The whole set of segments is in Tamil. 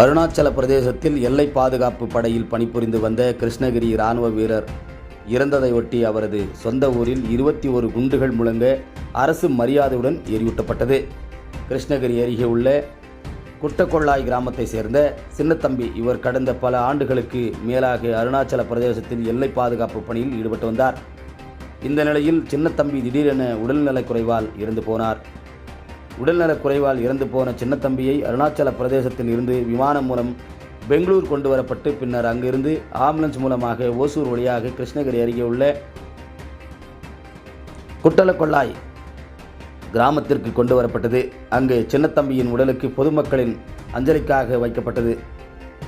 அருணாச்சல பிரதேசத்தில் எல்லை பாதுகாப்பு படையில் பணிபுரிந்து வந்த கிருஷ்ணகிரி இராணுவ வீரர் இறந்ததை ஒட்டி அவரது சொந்த ஊரில் இருபத்தி ஒரு குண்டுகள் முழங்க அரசு மரியாதையுடன் எரியூட்டப்பட்டது. கிருஷ்ணகிரி அருகே உள்ள குட்டக்கொள்ளாய் கிராமத்தை சேர்ந்த சின்னத்தம்பி இவர் கடந்த பல ஆண்டுகளுக்கு மேலாக அருணாச்சல பிரதேசத்தில் எல்லை பாதுகாப்பு பணியில் ஈடுபட்டு வந்தார். இந்த நிலையில் சின்னத்தம்பி திடீரென உடல்நலக் குறைவால் இறந்து போனார். உடல்நலக் குறைவால் இறந்து போன சின்னத்தம்பியை அருணாச்சல பிரதேசத்தில் இருந்து விமானம் மூலம் பெங்களூர் கொண்டு வரப்பட்டு பின்னர் அங்கிருந்து ஆம்புலன்ஸ் மூலமாக ஓசூர் வழியாக கிருஷ்ணகிரி அருகே உள்ள குட்டலக்கொள்ளாய் கிராமத்திற்கு கொண்டு வரப்பட்டது. அங்கு சின்னத்தம்பியின் உடலுக்கு பொதுமக்களின் அஞ்சலிக்காக வைக்கப்பட்டது.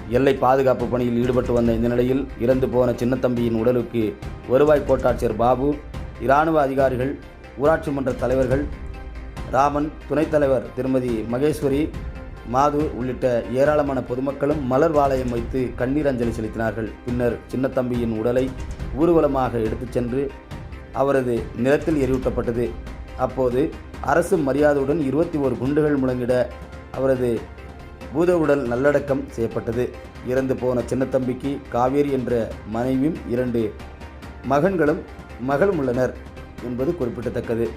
எல்லை பாதுகாப்பு பணியில் ஈடுபட்டு வந்த இந்த நிலையில் இறந்து போன சின்னத்தம்பியின் உடலுக்கு வருவாய் கோட்டாட்சியர் பாபு இராணுவ அதிகாரிகள் ஊராட்சி மன்ற தலைவர்கள் ராமன் துணைத் தலைவர் திருமதி மகேஸ்வரி மாது உள்ளிட்ட ஏராளமான பொதுமக்களும் மலர் வாளையம் வைத்து கண்ணீர் அஞ்சலி செலுத்தினார்கள். பின்னர் சின்னத்தம்பியின் உடலை ஊர்வலமாக எடுத்துச் சென்று அவரது நிலத்தில் எரியூட்டப்பட்டது. அப்போது அரசு மரியாதையுடன் இருபத்தி ஒரு குண்டுகள் முழங்கிட அவரது பூத உடல் நல்லடக்கம் செய்யப்பட்டது. இறந்து போன சின்னத்தம்பிக்கு காவேரி என்ற மனைவியும் இரண்டு மகன்களும் மகளும் உள்ளனர் என்பது குறிப்பிடத்தக்கது.